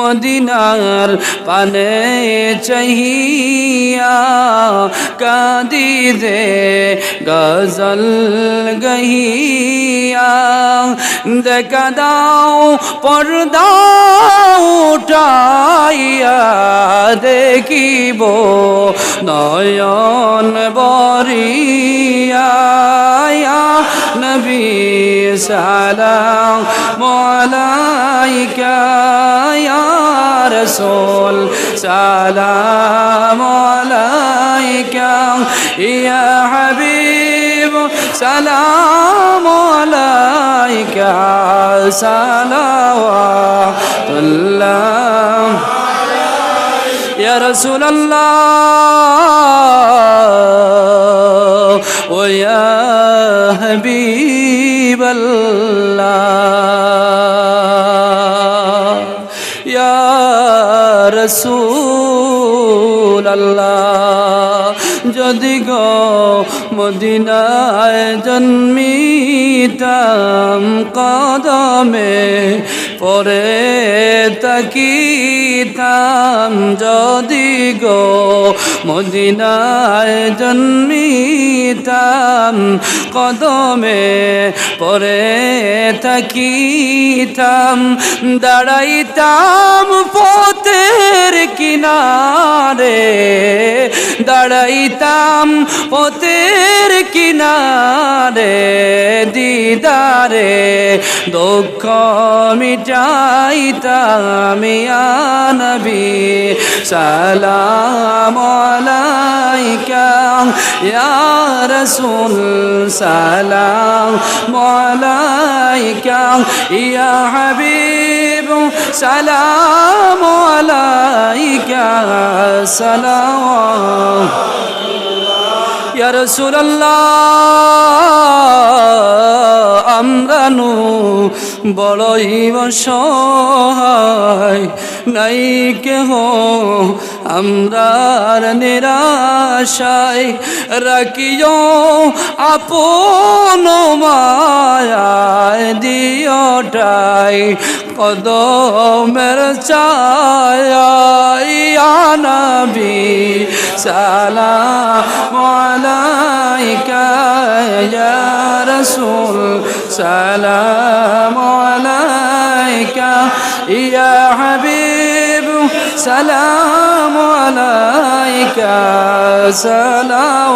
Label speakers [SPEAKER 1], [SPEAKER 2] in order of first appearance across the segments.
[SPEAKER 1] মদিনার পানে চাহিয়া কাদি দে গজল গহিয়া। দেখা দাও, পর্দা দেখিব, নয়ন বরিয়া নবী সালাম মালাইকা الرسول سلام عليك يا حبيب سلام عليك صلوات الله. يا رسول الله ويا حبيب الله. রসুল আল্লাহ যদি গো মদিনায় জন্মিতাম কদমে পরে তাকিতাম যদি গো, মদিনায় জন্মিতাম কদমে। পরে তাকিতাম, দাঁড়াইতাম পথের কিনারে। দাঁড়াইতাম পথের কিনারে, দিদারে। দুঃখ মিটাইতাম ইয়া নবী, সালাম আলাইকা ইয়া রাসূল, সালাম আলাইকা ইয়া হাবিব, সালাম আলাইকা, সালাম। ইয়া রাসূলুল্লাহ। আমরা নু বড়ই সহায় নাই কেহ আমরার নিরাশায়। রাখিও আপন মায়ায় দিওটাই কদমের ছায়া নবী সালাম الرسول سلام عليك يا حبيب سلام عليك سلام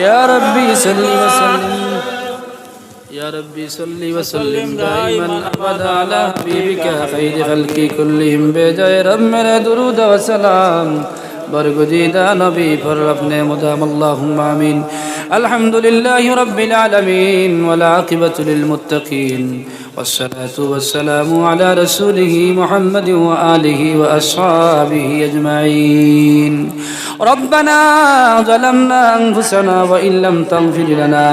[SPEAKER 1] يا ربي صل وسلم. يا ربي صل وسلم دائما ابدا على حبيبك خير خلق كلهم بجاي رب من درود وسلام برغدي دا نبي فر ربنا مدام اللهم آمين. الحمد لله رب العالمين والعاقبة للمتقين والصلاة والسلام على رسوله محمد وآله وأصحابه أجمعين. ربنا ظلمنا أنفسنا وإن لم تغفر لنا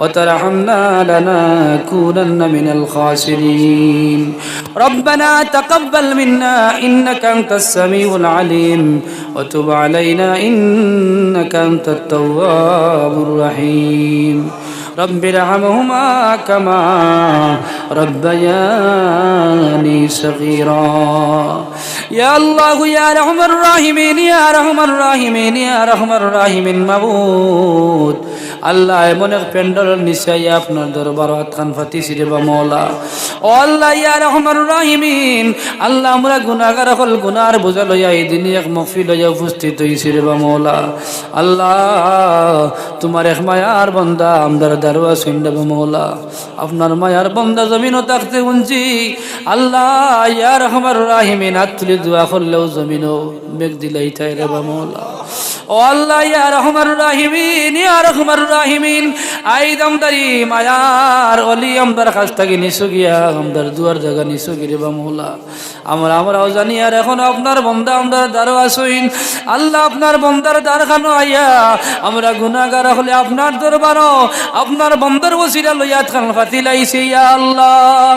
[SPEAKER 1] وترحمنا لنكونن من الخاسرين. ربنا تقبل منا إنك أنت السميع العليم وتب علينا إنك أنت التواب الرحيم. رب ارحمهما كما ربياني صغيرا. يا الله يا رحم الراحمين يا رحم الراحمين يا رحم الراحمين مبود আল্লাহ এমন এক প্যান্ডেল নিশ্চয় আপনার দরবার খান ফাতি সিরে বা মৌলা ও আল্লাহ, ইয়া রহমান রাহিমিন। আল্লাহ, আমরা গুনাহগার হল গুনার বোঝা লইয়া এই দিনে এক মফি লইয়া উপস্থিত হইছি রে বা মৌলা আল্লাহ, তোমার এক মায়ার বন্দা আমদার দারোয়া সৈন্যা বা মৌলা আপনার মায়ার বন্দা জমিনও থাকতে উঞ্চি আল্লাহ, ইয়া রহমান রাহিমিন, হাত দোয়া করলেও জমিনও মেঘ দিলাই তাই রে বা মৌলা ও আল্লাহ, ইয়া রহমান রাহিমিন, ইয়া রহমান রাহিমিন। আই দমদারি মায়ার অলি, আমদার কাছ থেকে নিসু গিয়া, আমদার দুয়ার জায়গা নিসু গিরে বা মৌলা। আমরা, আমরাও জানি, আর এখন আপনার বন্দা, আমদার দ্বারও আসইন। আল্লাহ আপনার বন্দার দ্বারখানো আইয়া, আমরা গুনাগার হলে আপনার দরবারও, আপনার বন্দার বসিরা লইয়া খান ফাতিলাইছে ইয়া আল্লাহ।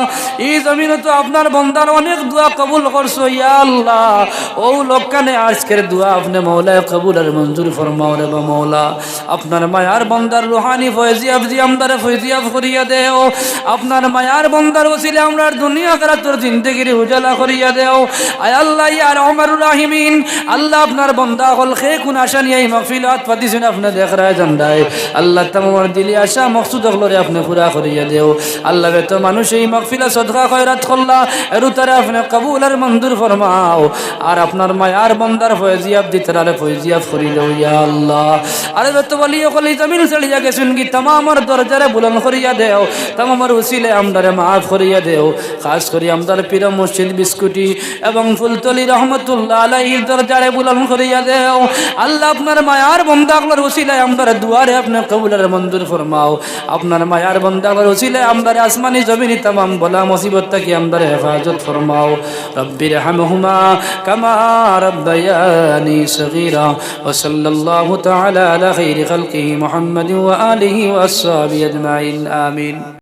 [SPEAKER 1] এই জমিনে তো আপনার বন্দার অনেক দোয়া কবুল করছ, ইয়া আল্লাহ। ও লোকখানে আজকের দোয়া আপনি মৌলায় কবুলের মঞ্জুর ফরমাও রে মৌলা। আপনার মায়ার বন্দার রুহানি ফয়জিয়াব জি আমদারে ফয়জিয়াব করিয়া দেও। আপনার মায়ার বন্দার ওসিলে আমরা দুনিয়া করা তোর জিন্দগির উজালা করিয়া দেও। আয় আল্লাহ ইয়ার ওমর রাহিমিন। আল্লাহ আপনার বন্দা হল খে কোন আশা নিয়ে এই মহফিলাত পাতিছেন আপনি দেখ রায় জান্দায়। আল্লাহ তোমার দিলি আশা মকসুদ হলরে আপনি পুরা করিয়া দেও। আল্লাহ বেতো মানুষ এই মহফিলা সদকা, খয়রাত করলা এরু তারা আপনি কবুল আর মঞ্জুর ফরমাও। আর আপনার মায়ার বন্দার ফয়জিয়াব দিতে ফয়জিয়াব উসিলে আল্লাহ আপনার মায়ার বন্দাগুলোর উসিলায় আমদার আসমানি জমিনি তামাম বলা মুসিবত থেকে আমদার হেফাজত ফরমাও। রব্বির হামহুমা কামা রব্বায়ানি وصلى الله تعالى على خير خلقه محمد وآله وأصحابه أجمعين آمين.